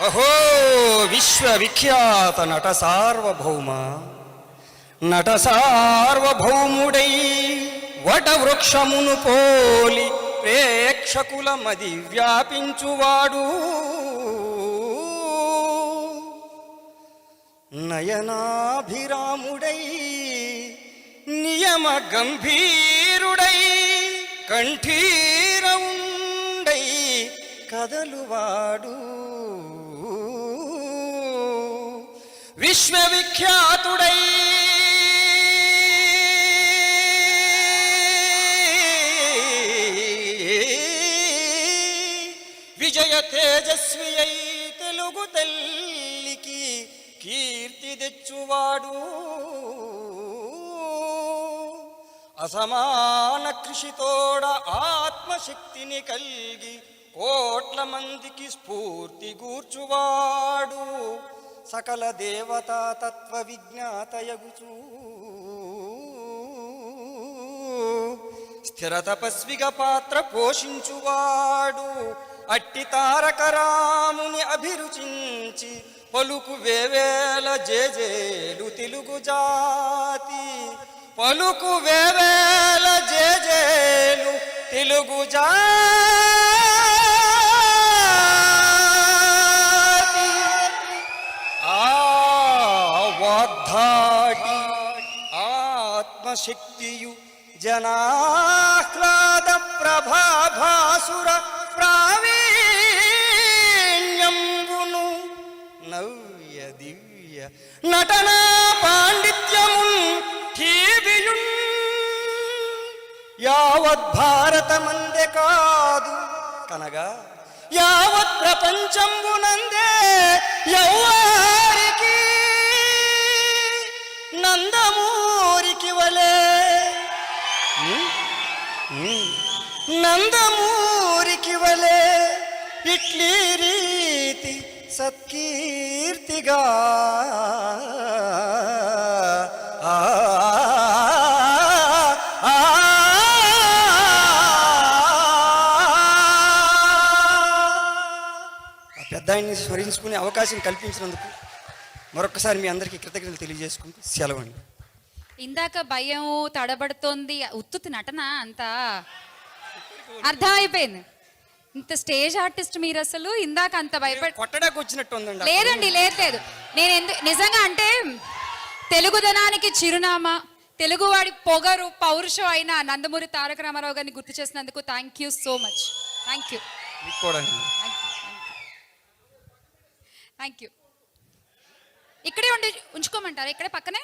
అహో విశ్వవిఖ్యాత నట సార్వభౌమ. నట సార్వభౌముడై వటవృక్షమును పోలి ప్రేక్షకుల మది వ్యాపించువాడు. నయనాభిరాముడై నియమ గంభీరుడై కంఠీరవుండై కదలువాడు. విశ్వవిఖ్యాతుడై. విజయ తేజస్వి అయి తెలుగు తల్లికి కీర్తి తెచ్చువాడు. అసమాన కృషితోడ ఆత్మశక్తిని కలిగి కోట్ల మందికి స్ఫూర్తి గూర్చువాడు. సకల దేవతా తత్వ విజ్ఞాతయగుచూ స్థిర తపస్విగ పాత్ర పోషించువాడు. అట్టి తారక రాముని అభిరుచించి పలుకు వేవేల జేజేలు తెలుగు జాతి. పలుకు వేవేల జేజేలు తెలుగు జాతి. వాగ్ధాటి ఆత్మశక్తియు జనాహ్లాద ప్రభాభాసుర ప్రావీణ్యంబును నవ్య దివ్య నటనా పాండిత్యము ఠీవియున్ యావత్ భారతమందే కాదు కనగా యావత్ ప్రపంచంబునందే నందమూరికి వలే ఇట్లీ రీతి సత్కీర్తిగా ఆ, పెద్ద ఆయన్ని స్మరించుకునే అవకాశం కల్పించినందుకు మరొకసారి మీ అందరికీ కృతజ్ఞతలు తెలియజేసుకుంటూ సెలవండి ఇందాక భయం తడబడుతోంది ఉత్తుతి నటన అంతా అర్థం అయిపోయింది ఇంత స్టేజ్ ఆర్టిస్ట్ మీరు అసలు ఇందాక అంత భయపడి కొట్టడానికి వచ్చినట్టు లేదండి లేదు లేదు. నేను నిజంగా అంటే తెలుగుదనానికి చిరునామా తెలుగువాడి పొగరు పౌరుషం అయిన నందమూరి తారక రామారావు గారిని గుర్తు చేసినందుకు thank you so much thank you. Thank you ఇక్కడే ఉండి ఉంచుకోమంటారా? ఇక్కడే పక్కనే?